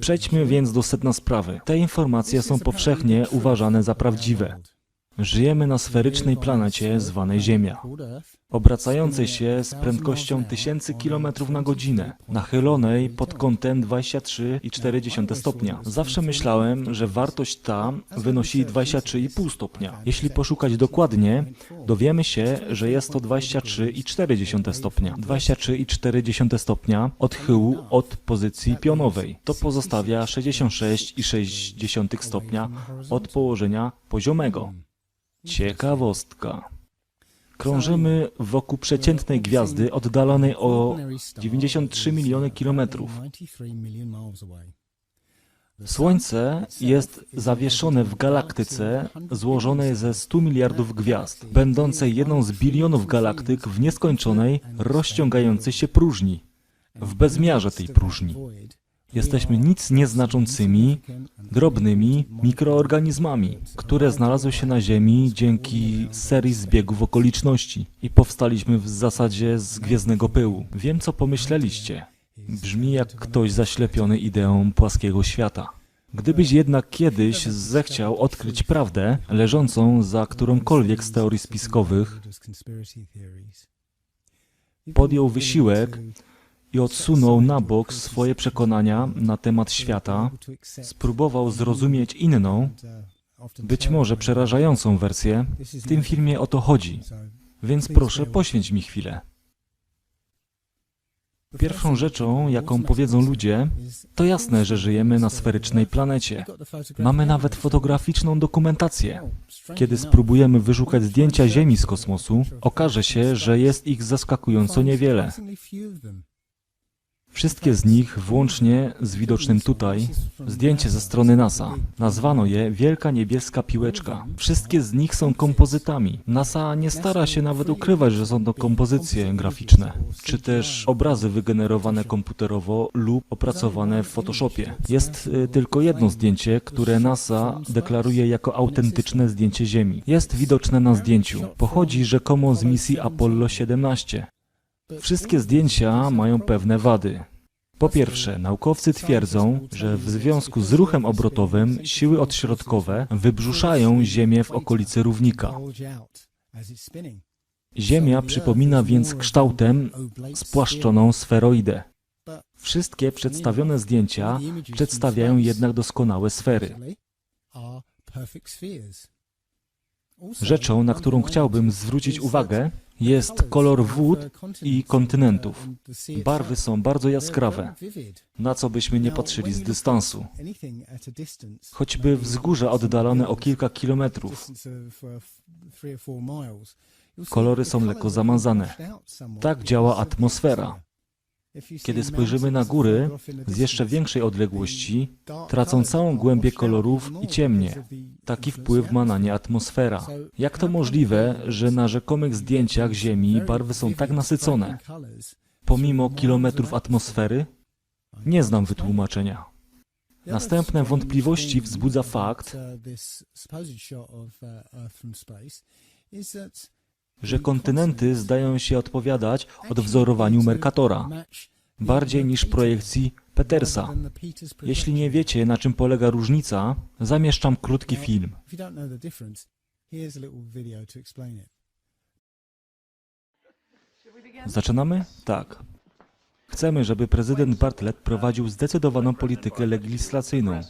Przejdźmy więc do sedna sprawy. Te informacje są powszechnie uważane za prawdziwe. Żyjemy na sferycznej planecie zwanej Ziemia, obracającej się z prędkością tysięcy kilometrów na godzinę, nachylonej pod kątem 23,4 stopnia. Zawsze myślałem, że wartość ta wynosi 23,5 stopnia. Jeśli poszukać dokładnie, dowiemy się, że jest to 23,4 stopnia. 23,4 stopnia odchyłu od pozycji pionowej. To pozostawia 66,6 stopnia od położenia poziomego. Ciekawostka. Krążymy wokół przeciętnej gwiazdy oddalonej o 93 miliony kilometrów. Słońce jest zawieszone w galaktyce złożonej ze 100 miliardów gwiazd, będącej jedną z bilionów galaktyk w nieskończonej, rozciągającej się próżni. W bezmiarze tej próżni. Jesteśmy nic nieznaczącymi, drobnymi mikroorganizmami, które znalazły się na Ziemi dzięki serii zbiegów okoliczności i powstaliśmy w zasadzie z gwiezdnego pyłu. Wiem, co pomyśleliście. Brzmi jak ktoś zaślepiony ideą płaskiego świata. Gdybyś jednak kiedyś zechciał odkryć prawdę leżącą za którąkolwiek z teorii spiskowych, podjął wysiłek i odsunął na bok swoje przekonania na temat świata, spróbował zrozumieć inną, być może przerażającą wersję, w tym filmie o to chodzi, więc proszę poświęć mi chwilę. Pierwszą rzeczą, jaką powiedzą ludzie, to jasne, że żyjemy na sferycznej planecie. Mamy nawet fotograficzną dokumentację. Kiedy spróbujemy wyszukać zdjęcia Ziemi z kosmosu, okaże się, że jest ich zaskakująco niewiele. Wszystkie z nich, włącznie z widocznym tutaj, zdjęcie ze strony NASA. Nazwano je Wielka Niebieska Piłeczka. Wszystkie z nich są kompozytami. NASA nie stara się nawet ukrywać, że są to kompozycje graficzne, czy też obrazy wygenerowane komputerowo lub opracowane w Photoshopie. Jest y, tylko jedno zdjęcie, które NASA deklaruje jako autentyczne zdjęcie Ziemi. Jest widoczne na zdjęciu. Pochodzi rzekomo z misji Apollo 17. Wszystkie zdjęcia mają pewne wady. Po pierwsze, naukowcy twierdzą, że w związku z ruchem obrotowym siły odśrodkowe wybrzuszają Ziemię w okolicy równika. Ziemia przypomina więc kształtem spłaszczoną sferoidę. Wszystkie przedstawione zdjęcia przedstawiają jednak doskonałe sfery. Rzeczą, na którą chciałbym zwrócić uwagę, jest kolor wód i kontynentów. Barwy są bardzo jaskrawe, na co byśmy nie patrzyli z dystansu. Choćby wzgórza oddalone o kilka kilometrów, kolory są lekko zamazane. Tak działa atmosfera. Kiedy spojrzymy na góry z jeszcze większej odległości, tracą całą głębię kolorów i ciemnie. Taki wpływ ma na nie atmosfera. Jak to możliwe, że na rzekomych zdjęciach Ziemi barwy są tak nasycone, pomimo kilometrów atmosfery? Nie znam wytłumaczenia. Następne wątpliwości wzbudza fakt, że kontynenty zdają się odpowiadać odwzorowaniu Mercatora, bardziej niż projekcji Petersa. Jeśli nie wiecie, na czym polega różnica, zamieszczam krótki film. Zaczynamy? Tak. Chcemy, żeby prezydent Bartlett prowadził zdecydowaną politykę legislacyjną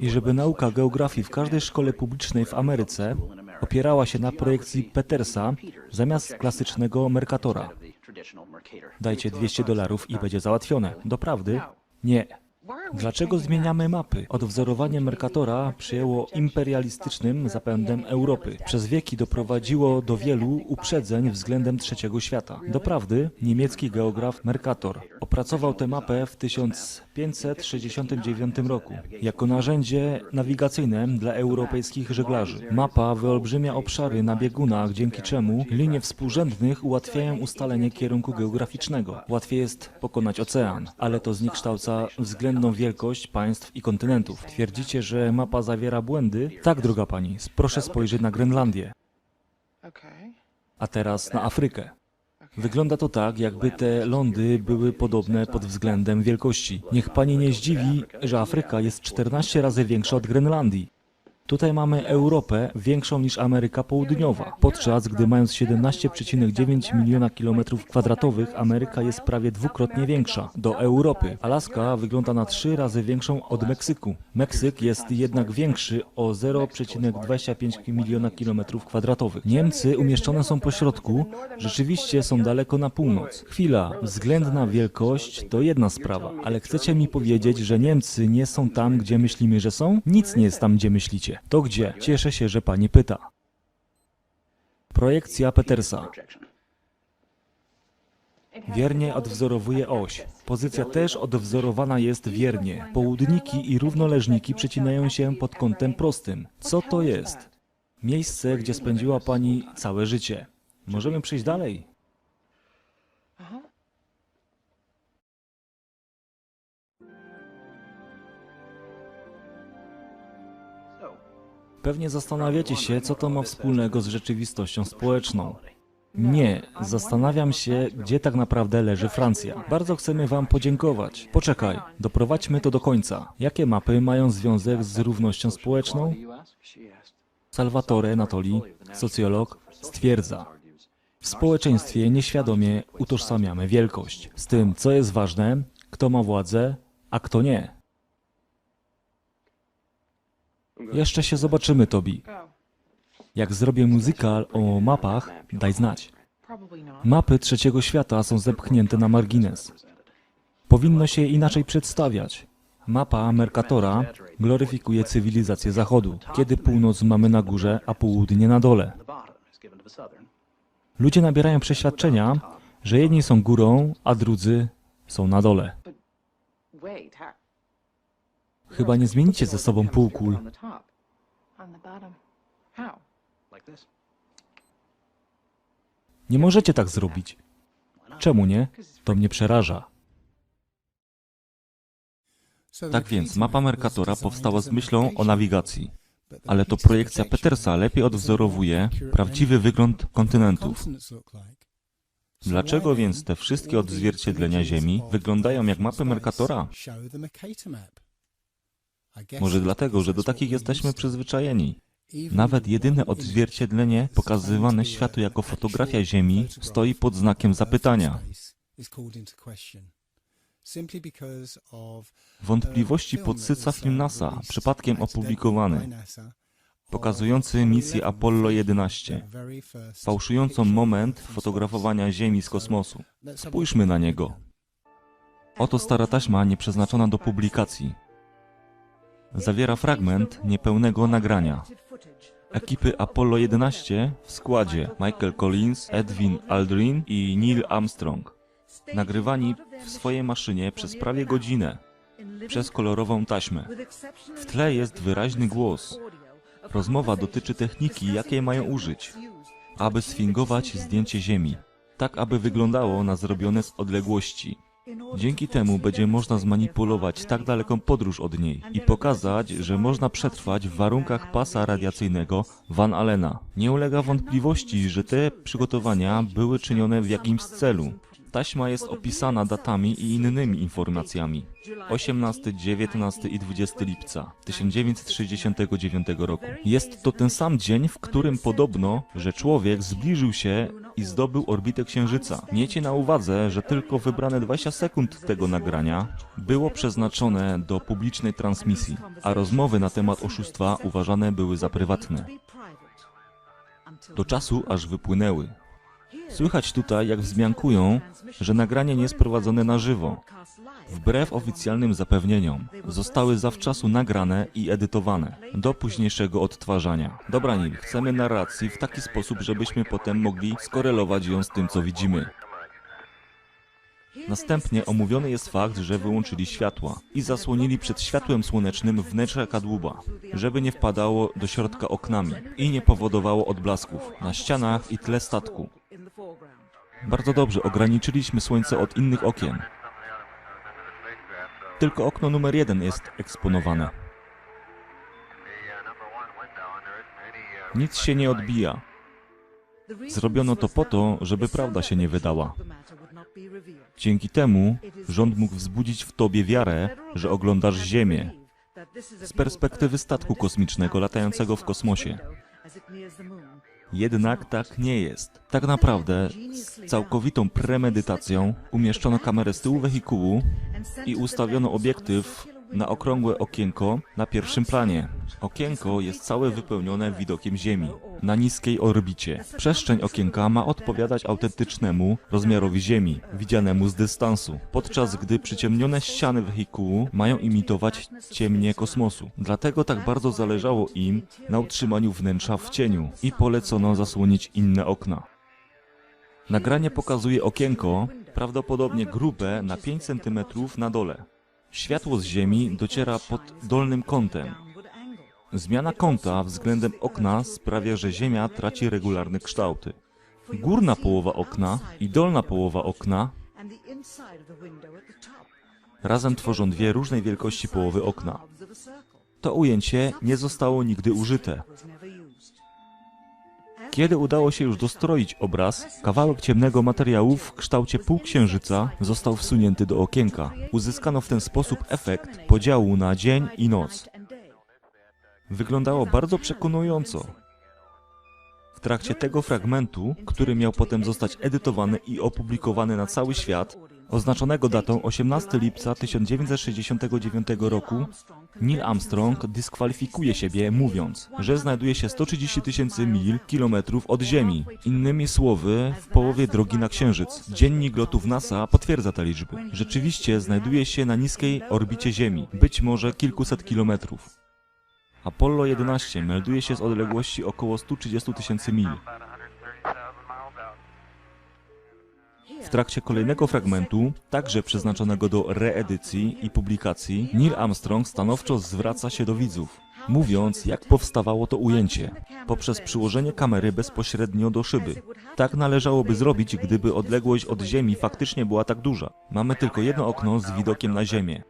i żeby nauka geografii w każdej szkole publicznej w Ameryce opierała się na projekcji Petersa zamiast klasycznego Mercatora. Dajcie 200 dolarów i będzie załatwione. Doprawdy? Nie. Dlaczego zmieniamy mapy? Odwzorowanie Mercatora przyjęło imperialistycznym zapędem Europy. Przez wieki doprowadziło do wielu uprzedzeń względem trzeciego świata. Doprawdy, niemiecki geograf Mercator opracował tę mapę w 1569 roku jako narzędzie nawigacyjne dla europejskich żeglarzy. Mapa wyolbrzymia obszary na biegunach, dzięki czemu linie współrzędnych ułatwiają ustalenie kierunku geograficznego. Łatwiej jest pokonać ocean, ale to zniekształca względną wielkość państw i kontynentów. Twierdzicie, że mapa zawiera błędy? Tak, droga pani, proszę spojrzeć na Grenlandię, a teraz na Afrykę. Wygląda to tak, jakby te lądy były podobne pod względem wielkości. Niech pani nie zdziwi, że Afryka jest 14 razy większa od Grenlandii. Tutaj mamy Europę większą niż Ameryka Południowa, podczas gdy mając 17,9 miliona kilometrów kwadratowych, Ameryka jest prawie dwukrotnie większa do Europy. Alaska wygląda na trzy razy większą od Meksyku. Meksyk jest jednak większy o 0,25 miliona kilometrów kwadratowych. Niemcy umieszczone są po środku, rzeczywiście są daleko na północ. Chwila, względna wielkość to jedna sprawa, ale chcecie mi powiedzieć, że Niemcy nie są tam, gdzie myślimy, że są? Nic nie jest tam, gdzie myślicie. To gdzie? Cieszę się, że pani pyta. Projekcja Petersa. Wiernie odwzorowuje oś. Pozycja też odwzorowana jest wiernie. Południki i równoleżniki przecinają się pod kątem prostym. Co to jest? Miejsce, gdzie spędziła pani całe życie. Możemy przejść dalej. Pewnie zastanawiacie się, co to ma wspólnego z rzeczywistością społeczną. Nie, zastanawiam się, gdzie tak naprawdę leży Francja. Bardzo chcemy Wam podziękować. Poczekaj, doprowadźmy to do końca. Jakie mapy mają związek z równością społeczną? Salvatore Natoli, socjolog, stwierdza, w społeczeństwie nieświadomie utożsamiamy wielkość z tym, co jest ważne, kto ma władzę, a kto nie. Jeszcze się zobaczymy, Tobi. Jak zrobię muzykal o mapach, daj znać. Mapy trzeciego świata są zepchnięte na margines. Powinno się inaczej przedstawiać. Mapa Mercatora gloryfikuje cywilizację Zachodu, kiedy północ mamy na górze, a południe na dole. Ludzie nabierają przeświadczenia, że jedni są górą, a drudzy są na dole. Chyba nie zmienicie ze sobą półkul. Nie możecie tak zrobić. Czemu nie? To mnie przeraża. Tak więc mapa Mercatora powstała z myślą o nawigacji, ale to projekcja Petersa lepiej odwzorowuje prawdziwy wygląd kontynentów. Dlaczego więc te wszystkie odzwierciedlenia Ziemi wyglądają jak mapy Mercatora? Może dlatego, że do takich jesteśmy przyzwyczajeni. Nawet jedyne odzwierciedlenie pokazywane światu jako fotografia Ziemi stoi pod znakiem zapytania. Wątpliwości podsyca film NASA, przypadkiem opublikowany, pokazujący misję Apollo 11, fałszującą moment fotografowania Ziemi z kosmosu. Spójrzmy na niego. Oto stara taśma nieprzeznaczona do publikacji. Zawiera fragment niepełnego nagrania. Ekipy Apollo 11 w składzie Michael Collins, Edwin Aldrin i Neil Armstrong. Nagrywani w swojej maszynie przez prawie godzinę przez kolorową taśmę. W tle jest wyraźny głos. Rozmowa dotyczy techniki, jakiej mają użyć, aby sfingować zdjęcie Ziemi, tak aby wyglądało na zrobione z odległości. Dzięki temu będzie można zmanipulować tak daleką podróż od niej i pokazać, że można przetrwać w warunkach pasa radiacyjnego Van Allena. Nie ulega wątpliwości, że te przygotowania były czynione w jakimś celu. Taśma jest opisana datami i innymi informacjami. 18, 19 i 20 lipca 1969 roku. Jest to ten sam dzień, w którym podobno, że człowiek zbliżył się i zdobył orbitę Księżyca. Miejcie na uwadze, że tylko wybrane 20 sekund tego nagrania było przeznaczone do publicznej transmisji, a rozmowy na temat oszustwa uważane były za prywatne. Do czasu, aż wypłynęły. Słychać tutaj, jak wzmiankują, że nagranie nie jest prowadzone na żywo. Wbrew oficjalnym zapewnieniom, zostały zawczasu nagrane i edytowane do późniejszego odtwarzania. Dobra, Nil, chcemy narracji w taki sposób, żebyśmy potem mogli skorelować ją z tym, co widzimy. Następnie omówiony jest fakt, że wyłączyli światła i zasłonili przed światłem słonecznym wnętrze kadłuba, żeby nie wpadało do środka oknami i nie powodowało odblasków na ścianach i tle statku. Bardzo dobrze, ograniczyliśmy słońce od innych okien. Tylko okno numer jeden jest eksponowane. Nic się nie odbija. Zrobiono to po to, żeby prawda się nie wydała. Dzięki temu rząd mógł wzbudzić w tobie wiarę, że oglądasz Ziemię z perspektywy statku kosmicznego latającego w kosmosie. Jednak tak nie jest. Tak naprawdę z całkowitą premedytacją umieszczono kamerę z tyłu wehikułu i ustawiono obiektyw na okrągłe okienko na pierwszym planie. Okienko jest całe wypełnione widokiem Ziemi na niskiej orbicie. Przestrzeń okienka ma odpowiadać autentycznemu rozmiarowi Ziemi, widzianemu z dystansu, podczas gdy przyciemnione ściany wehikułu mają imitować ciemnie kosmosu. Dlatego tak bardzo zależało im na utrzymaniu wnętrza w cieniu i polecono zasłonić inne okna. Nagranie pokazuje okienko, prawdopodobnie grube na 5 cm na dole. Światło z Ziemi dociera pod dolnym kątem. Zmiana kąta względem okna sprawia, że Ziemia traci regularne kształty. Górna połowa okna i dolna połowa okna razem tworzą dwie różnej wielkości połowy okna. To ujęcie nie zostało nigdy użyte. Kiedy udało się już dostroić obraz, kawałek ciemnego materiału w kształcie półksiężyca został wsunięty do okienka. Uzyskano w ten sposób efekt podziału na dzień i noc. Wyglądało bardzo przekonująco. W trakcie tego fragmentu, który miał potem zostać edytowany i opublikowany na cały świat, oznaczonego datą 18 lipca 1969 roku, Neil Armstrong dyskwalifikuje siebie mówiąc, że znajduje się 130 tysięcy mil kilometrów od Ziemi. Innymi słowy, w połowie drogi na Księżyc. Dziennik lotów NASA potwierdza te liczby. Rzeczywiście znajduje się na niskiej orbicie Ziemi, być może kilkuset kilometrów. Apollo 11 melduje się z odległości około 130 tysięcy mil. W trakcie kolejnego fragmentu, także przeznaczonego do reedycji i publikacji, Neil Armstrong stanowczo zwraca się do widzów, mówiąc, jak powstawało to ujęcie, poprzez przyłożenie kamery bezpośrednio do szyby. Tak należałoby zrobić, gdyby odległość od Ziemi faktycznie była tak duża. Mamy tylko jedno okno z widokiem na Ziemię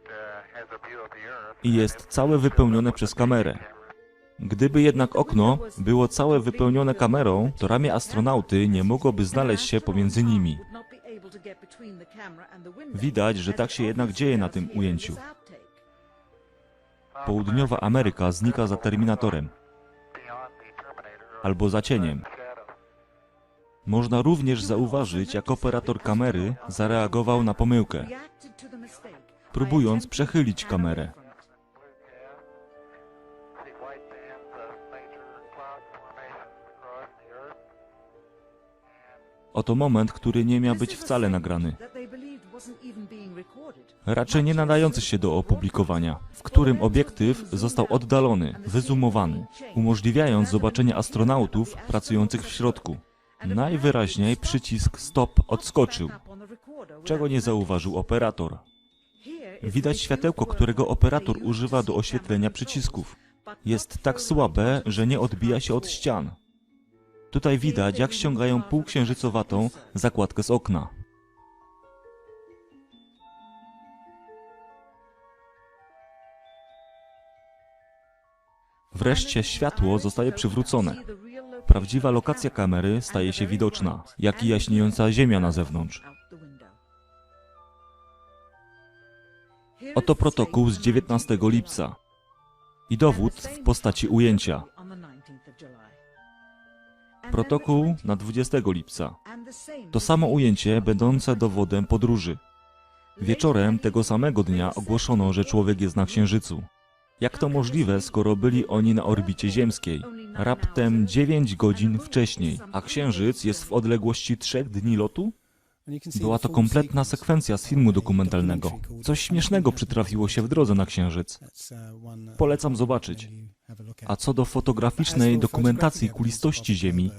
i jest całe wypełnione przez kamerę. Gdyby jednak okno było całe wypełnione kamerą, to ramię astronauty nie mogłoby znaleźć się pomiędzy nimi. Widać, że tak się jednak dzieje na tym ujęciu. Południowa Ameryka znika za Terminatorem albo za cieniem. Można również zauważyć, jak operator kamery zareagował na pomyłkę, próbując przechylić kamerę. Oto moment, który nie miał być wcale nagrany. Raczej nie nadający się do opublikowania, w którym obiektyw został oddalony, wyzoomowany, umożliwiając zobaczenie astronautów pracujących w środku. Najwyraźniej przycisk stop odskoczył, czego nie zauważył operator. Widać światełko, którego operator używa do oświetlenia przycisków. Jest tak słabe, że nie odbija się od ścian. Tutaj widać, jak ściągają półksiężycowatą zakładkę z okna. Wreszcie światło zostaje przywrócone. Prawdziwa lokacja kamery staje się widoczna, jak i jaśniejąca ziemia na zewnątrz. Oto protokół z 19 lipca i dowód w postaci ujęcia. Protokół na 20 lipca. To samo ujęcie będące dowodem podróży. Wieczorem tego samego dnia ogłoszono, że człowiek jest na Księżycu. Jak to możliwe, skoro byli oni na orbicie ziemskiej? Raptem 9 godzin wcześniej, a Księżyc jest w odległości 3 dni lotu? Była to kompletna sekwencja z filmu dokumentalnego. Coś śmiesznego przytrafiło się w drodze na Księżyc. Polecam zobaczyć. A co do fotograficznej dokumentacji kulistości Ziemi,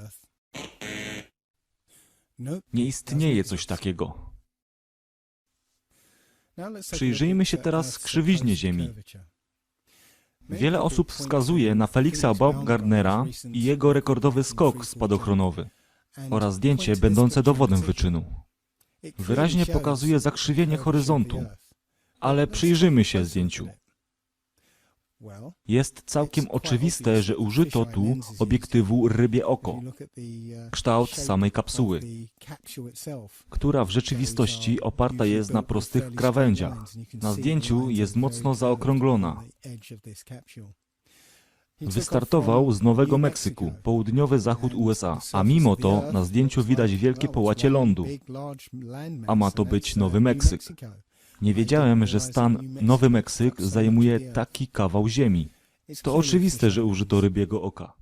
nie istnieje coś takiego. Przyjrzyjmy się teraz krzywiźnie Ziemi. Wiele osób wskazuje na Felixa Baumgartnera i jego rekordowy skok spadochronowy oraz zdjęcie będące dowodem wyczynu. Wyraźnie pokazuje zakrzywienie horyzontu. Ale przyjrzyjmy się zdjęciu. Jest całkiem oczywiste, że użyto tu obiektywu rybie oko, kształt samej kapsuły, która w rzeczywistości oparta jest na prostych krawędziach. Na zdjęciu jest mocno zaokrąglona. Wystartował z Nowego Meksyku, południowy zachód USA, a mimo to na zdjęciu widać wielkie połacie lądu. A ma to być Nowy Meksyk. Nie wiedziałem, że stan Nowy Meksyk zajmuje taki kawał ziemi. To oczywiste, że użyto rybiego oka.